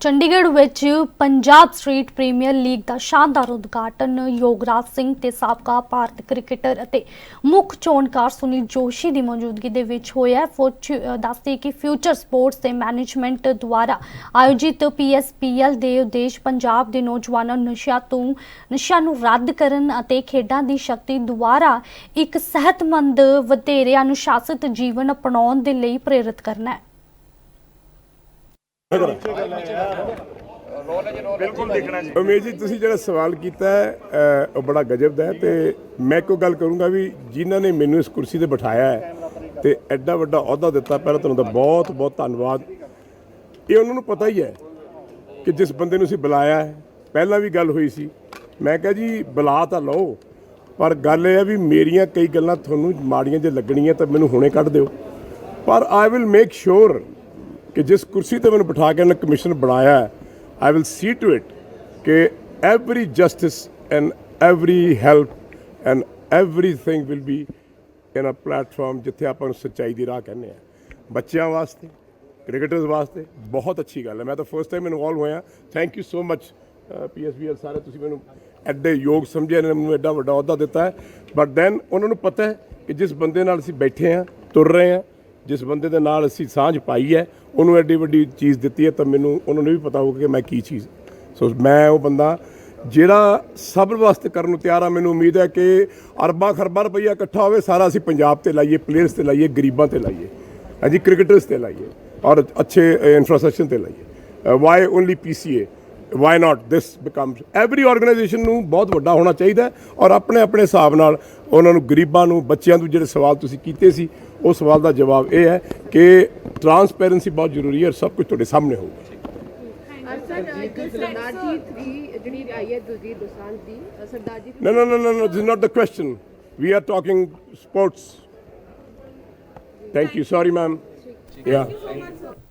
ਚੰਡੀਗੜ੍ਹ ਵਿੱਚ Punjab street premier league ਦਾ ਸ਼ਾਨਦਾਰ ਉਦਘਾਟਨ, ਯੋਗਰਾਜ ਸਿੰਘ ਤੇ ਸਾਬਕਾ ਭਾਰਤ ਕ੍ਰਿਕਟਰ ਅਤੇ ਮੁੱਖ ਚੋਣਕਾਰ ਸੁਨੀਲ ਜੋਸ਼ੀ ਦੀ ਮੌਜੂਦਗੀ ਦੇ ਵਿੱਚ ਹੋਇਆ ਹੈ। ਫੋਰਚੂ- ਦੱਸਦੇ ਕਿ ਫਿਊਚਰ ਸਪੋਰਟਸ ਤੇ ਮੈਨੇਜਮੈਂਟ ਦੁਆਰਾ ਆਯੋਜਿਤ ਪੀਐਸਪੀਐਲ ਦੇ ਉਦੇਸ਼ ਪੰਜਾਬ ਦੇ ਨੌਜਵਾਨਾਂ ਨੂੰ ਨਸ਼ਿਆਂ ਤੋਂ, ਨਸ਼ਿਆਂ ਨੂੰ ਰੱਦ ਕਰਨ ਅਤੇ ਖੇਡਾਂ ਦੀ ਸ਼ਕਤੀ ਦੁਆਰਾ ਇੱਕ ਸਿਹਤਮੰਦ, ਵਧੇਰੇ ਅਨੁਸ਼ਾਸਿਤ ਜੀਵਨ ਅਪਣਾਉਣ ਦੇ ਲਈ ਪ੍ਰੇਰਿਤ ਕਰਨਾ ਹੈ ਉਮੇਸ਼ ਜੀ। ਤੁਸੀਂ ਜਿਹੜਾ ਸਵਾਲ ਕੀਤਾ ਹੈ ਉਹ ਬੜਾ ਗਜਬ ਦਾ ਹੈ ਤੇ ਮੈਂ ਕੋਈ ਗੱਲ ਕਰੂੰਗਾ ਵੀ ਜਿਨ੍ਹਾਂ ਨੇ ਮੈਨੂੰ ਇਸ ਕੁਰਸੀ ਤੇ ਬਿਠਾਇਆ ਹੈ ਤੇ ਐਡਾ ਵੱਡਾ ਅਹੁਦਾ ਦਿੱਤਾ ਪਹਿਲਾਂ ਤੁਹਾਨੂੰ ਦਾ ਬਹੁਤ ਬਹੁਤ ਧੰਨਵਾਦ। ਇਹ ਉਹਨਾਂ ਨੂੰ ਪਤਾ ਹੀ ਹੈ ਕਿ ਜਿਸ ਬੰਦੇ ਨੂੰ ਅਸੀਂ ਬੁਲਾਇਆ ਹੈ ਪਹਿਲਾਂ ਵੀ ਗੱਲ ਹੋਈ ਸੀ। ਮੈਂ ਕਿਹਾ ਜੀ ਬੁਲਾ ਤਾਂ ਲਓ ਪਰ ਗੱਲ ਇਹ ਹੈ ਵੀ ਮੇਰੀਆਂ ਕਈ ਗੱਲਾਂ ਤੁਹਾਨੂੰ ਮਾੜੀਆਂ ਜੇ ਲੱਗਣੀਆਂ ਤਾਂ ਮੈਨੂੰ ਹੁਣੇ ਕੱਢ ਦਿਓ। ਪਰ ਆਈ ਵਿਲ ਮੇਕ ਸ਼ੋਰ ਕਿ ਜਿਸ ਕੁਰਸੀ ਤੇ ਮੈਨੂੰ ਬਿਠਾ ਕੇ ਇਹਨਾਂ ਕਮਿਸ਼ਨ ਬਣਾਇਆ I will see to it ਕਿ every justice and every help and everything will be in a platform ਜਿੱਥੇ ਆਪਾਂ ਨੂੰ ਸੱਚਾਈ ਦੀ ਰਾਹ ਕਹਿੰਦੇ ਆ ਬੱਚਿਆਂ ਵਾਸਤੇ ਕ੍ਰਿਕਟਰਸ ਵਾਸਤੇ ਬਹੁਤ ਅੱਛੀ ਗੱਲ ਹੈ। ਮੈਂ ਤਾਂ ਫਸਟ ਟਾਈਮ ਇਨਵੋਲਵ ਹੋਇਆ। Thank you so much PSBL ਸਾਰੇ ਤੁਸੀਂ ਮੈਨੂੰ ਐਡੇ ਯੋਗ ਸਮਝਿਆ ਨੇ ਮੈਨੂੰ ਐਡਾ ਵੱਡਾ ਅਹੁਦਾ ਦਿੱਤਾ ਹੈ। ਬਟ ਦੈਨ ਉਹਨਾਂ ਨੂੰ ਪਤਾ ਹੈ ਕਿ ਜਿਸ ਬੰਦੇ ਨਾਲ ਅਸੀਂ ਬੈਠੇ ਹਾਂ, ਤੁਰ ਰਹੇ ਹਾਂ ਜਿਸ ਬੰਦੇ ਦੇ ਨਾਲ ਅਸੀਂ ਸਾਂਝ ਪਾਈ ਹੈ, ਉਹਨੂੰ ਐਡੀ ਵੱਡੀ ਚੀਜ਼ ਦਿੱਤੀ ਹੈ, ਤਾਂ ਮੈਨੂੰ ਉਹਨਾਂ ਨੂੰ ਵੀ ਪਤਾ ਹੋਊਗਾ ਕਿ ਮੈਂ ਕੀ ਚੀਜ਼, ਸੋ ਮੈਂ ਉਹ ਬੰਦਾ ਜਿਹੜਾ ਸਭ ਵਾਸਤੇ ਕਰਨ ਨੂੰ ਤਿਆਰ ਆ, ਮੈਨੂੰ ਉਮੀਦ ਹੈ ਕਿ ਅਰਬਾਂ ਖਰਬਾਂ ਰੁਪਈਆ ਇਕੱਠਾ ਹੋਵੇ, ਸਾਰਾ ਅਸੀਂ ਪੰਜਾਬ ਤੇ ਲਾਈਏ ਪਲੇਅਰਸ ਤੇ ਲਾਈਏ, ਗਰੀਬਾਂ ਤੇ ਲਾਈਏ, ਹਾਂਜੀ ਕ੍ਰਿਕਟਰਸ ਤੇ ਲਾਈਏ, ਔਰ ਅੱਛੇ ਇਨਫਰਾਸਟ੍ਰਕਚਰ ਤੇ ਲਾਈਏ। Why only PCA why not this becomes every organization ਨੂੰ ਬਹੁਤ ਵੱਡਾ ਹੋਣਾ ਚਾਹੀਦਾ ਔਰ ਆਪਣੇ ਆਪਣੇ ਹਿਸਾਬ ਨਾਲ ਉਹਨਾਂ ਨੂੰ ਗਰੀਬਾਂ ਨੂੰ ਬੱਚਿਆਂ ਨੂੰ ਜਿਹੜੇ ਸਵਾਲ ਤੁਸੀਂ ਕੀਤੇ ਸੀ ਉਹ ਸਵਾਲ ਦਾ ਜਵਾਬ ਇਹ ਹੈ ਕਿ ਟਰਾਂਸਪੇਰੈਂਸੀ ਬਹੁਤ ਜ਼ਰੂਰੀ ਹੈ ਔਰ ਸਭ ਕੁਝ ਤੁਹਾਡੇ ਸਾਹਮਣੇ ਹੋਊਗਾ ਸਰਦਾਰ ਜੀ 3 ਜਿਹੜੀ ਆਈ ਹੈ ਦੂਜੀ ਦੋਸਾਂਝ ਦੀ ਸਰਦਾਰ ਜੀ No, no, no, no, no. This is not the question. We are talking sports. Thank you. Sorry, ma'am. Yeah.